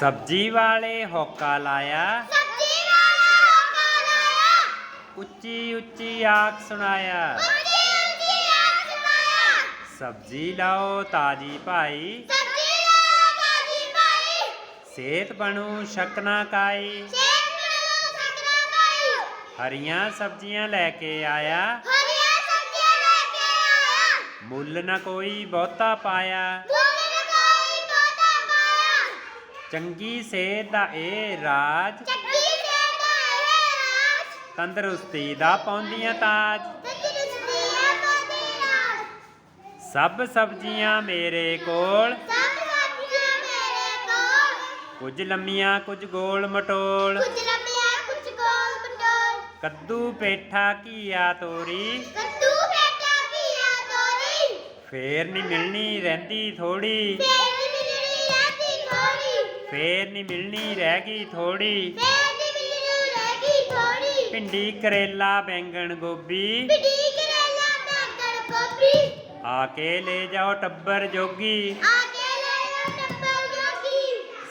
ਸਬਜੀ ਵਾਲੇ ਹੋਕਾ ਲਾਇਆ। ਸਬਜ਼ੀ ਵਾਲਾ ਹੋਕਾ ਲਾਇਆ। ਉੱਚੀ ਉੱਚੀ ਆਖ ਸੁਣਾਇਆ। ਉੱਚੀ ਉੱਚੀ ਆਵਾਜ਼ ਸੁਣਾਇਆ। ਸਬਜੀ ਲਾਓ ਤਾਜੀ ਭਾਈ। ਸਬਜ਼ੀ ਲਾਇਆ ਕਾਜੀ ਭਾਈ। ਸਿਹਤ ਬਣੂ ਸ਼ੱਕ ਨਾ ਕਾਈ। ਸ਼ੇਖ ਨੂੰ ਸਕਰਾ ਭਾਈ ਹਰੀਆਂ ਸਬਜ਼ੀਆਂ ਲੈ ਕੇ ਆਇਆ। ਹਰੀਆਂ ਸਬਜ਼ੀਆਂ ਲੈ ਕੇ ਆਇਆ। ਮੁੱਲ ਨਾ ਕੋਈ ਬਹੁਤਾ ਪਾਇਆ ਦੁੱਧ ਨੇ ਕੋਈ ਤੋਤਾ ਪਾਇਆ ਚੰਗੀ ਸਿਹਤ ਦਾ ਇਹ ਰਾਜ। ਚੱਕੀ ਦੇ ਦਾਏ ਰਾਜ। ਤੰਦਰੁਸਤੀ ਦਾ ਪਾਉਂਦੀਆਂ ਤਾਜ। ਤੰਦਰੁਸਤੀ ਰਾਜ ਸਭ ਸਬਜ਼ੀਆਂ ਮੇਰੇ ਕੋਲ। ਸਭ ਸਬਜ਼ੀਆਂ ਮੇਰੇ ਕੋਲ। ਕੁਝ ਲੰਮੀਆਂ ਕੁਝ ਗੋਲ ਮਟੋਲ। ਕੁਝ ਲੰਬੀਆਂ ਕੁਝ ਗੋਲ ਬੰਡੋਲ ਕੱਦੂ ਪੇਠਾ ਘੀਆ ਤੋਰੀ। ਕੱਦੂ ਬੇਟਾ ਪੀਆ ਤੋਰੀ। ਫੇਰ ਨਹੀਂ ਮਿਲਣੀ ਰਹਿੰਦੀ ਫੇਰ ਥੋੜੀ ਫੇਰ ਨਹੀਂ ਮਿਲਣੀ ਰਹਿ ਗਈ ਥੋੜੀ ਫੇਰ ਨੀ ਮਿਲਣੀ ਰਹਿ ਗਈ ਥੋੜੀ ਭਿੰਡੀ ਕਰੇਲਾ ਬੈਂਗਣ ਗੋਭੀ। ਬਿੱਡੀ ਕਰੇਲਾ ਬੈਂਗਣ ਗੋਭੀ। ਆ ਕੇ ਲੈ ਜਾਓ ਟੱਬਰ ਜੋਗੀ। ਆ ਕੇ ਲੈ ਲੋ ਟੱਬਰ ਜੋਗੀ।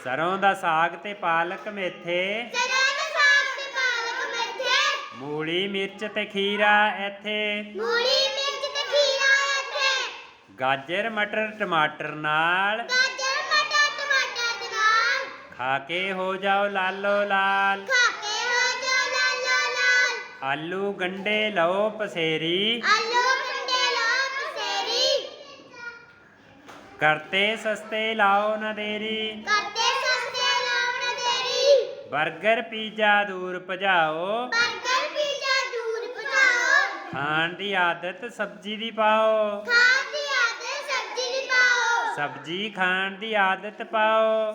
ਸਰੋਂ ਦਾ ਸਾਗ ਤੇ ਪਾਲਕ ਮੇਥੇ। ਸਦਾ ਦਾ ਸਾਗ ਤੇ ਪਾਲਕ ਮੇਥੇ। ਮੂਲੀ ਮਿਰਚ ਤੇ ਖੀਰਾ ਇੱਥੇ ਮੂਲੀ ਮਿਰਚ ਤੇ ਖੀਰਾ ਇੱਥੇ ਗਾਜਰ ਮਟਰ ਟਮਾਟਰ ਨਾਲ। ਗਾਜਰ ਨਾਲ ਖਾ ਕੇ ਹੋ ਜਾਓ ਲਾਲੋ ਲਾਲ। ਖਾ ਕੇ ਹੋ ਜਾ ਲਾਲੋ ਲਾਲ। ਆਲੂ ਗੰਡੇ ਲਓ ਪਸੇਰੀ। ਆਲੂ ਗੰਡੇ ਲਾ ਪਸੇਰੀ। ਕਰਤੇ ਸਸਤੇ ਲਾਓ ਨਾ ਦੇਰੀ। ਕਰਤੇ ਸਸਤੇ ਲਾਉਣ ਦੇਰੀ। 버ਗਰ ਪੀਜ਼ਾ ਦੂਰ ਭਜਾਓ। ਬਰਗਰ ਪੀਜ਼ਾ ਦੂਰ ਪਕਾਓ ਖਾਣ ਦੀ ਆਦਤ ਸਬਜ਼ੀ ਦੀ ਪਾਓ। ਖਾਣ ਦੀ ਆਦਤ ਸਬਜ਼ੀ ਦੀ ਪਾਓ। ਸਬਜ਼ੀ ਖਾਣ ਦੀ ਆਦਤ ਪਾਓ।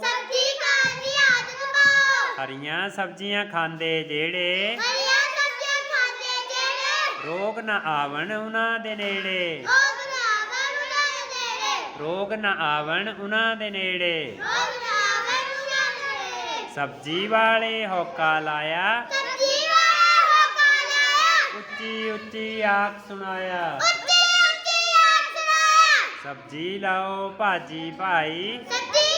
ਹਰੀਆਂ ਸਬਜ਼ੀਆਂ ਖਾਂਦੇ ਜਿਹੜੇ ਹਰੀਆਂ ਸਬਜ਼ੀਆਂ ਖਾਂਦੇ ਜਿਹੜੇ ਰੋਗ ਨਾ ਆਵਣ ਉਹਨਾਂ ਦੇ ਨੇੜੇ। ਰੋਗ ਨਾ ਆਵਣ ਉਹਨਾਂ ਦੇ ਨੇੜੇ। ਰੋਗ ਨਾ ਆਵਣ ਉਹਨਾਂ ਦੇ ਨੇੜੇ। ਰੋਗ ਨਾ ਆਵਣ ਉਹਨਾਂ ਦੇ ਨੇੜੇ। ਸਬਜ਼ੀ ਵਾਲੇ ਹੋਕਾ ਲਾਇਆ। ਸਬਜ਼ੀ ਵਾਲਾ ਹੋਕਾ ਲਾਇਆ। ਉੱਚੀ ਉੱਚੀ ਆਖ ਸੁਣਾਇਆ। ਉੱਚੀ ਉੱਚੀ ਆਵਾਜ਼ ਸੁਣਾਇਆ। ਸਬਜ਼ੀ ਲਾਓ ਭਾਜੀ ਭਾਈ। ਸਬਜ਼ੀ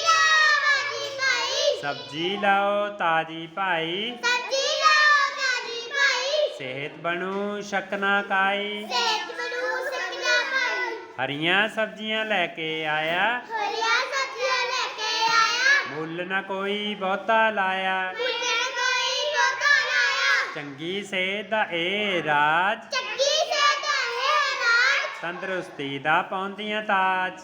ਸਬਜ਼ੀ ਲਾਓ ਤਾਜੀ ਭਾਈ। ਸਬਜ਼ੀ ਲਾਓ ਕਾਜੀ ਭਾਈ। ਸਿਹਤ ਬਣੂ ਸ਼ੱਕ ਨਾ ਕਾਈ। ਸੇਤ ਬਣੂ ਸਕਦਾ ਭਾਈ ਹਰੀਆਂ ਸਬਜ਼ੀਆਂ ਲੈ ਕੇ ਆਇਆ। ਹਰੀਆਂ ਸਬਜ਼ੀਆਂ ਲੈ ਕੇ ਆਇਆ। ਮੁੱਲ ਨਾ ਕੋਈ ਬਹੁਤਾ ਲਾਇਆ। ਮੁੰਡੇ ਕੋਈ ਹੋਕਾ ਲਾਇਆ। ਚੰਗੀ ਸਿਹਤ ਦਾ ਇਹ ਰਾਜ। ਚੱਕੀ ਸੇ ਦਾ ਹੈ ਰਾਜ। ਤੰਦਰੁਸਤੀ ਦਾ ਪਾਉਂਦੀਆਂ ਤਾਜ।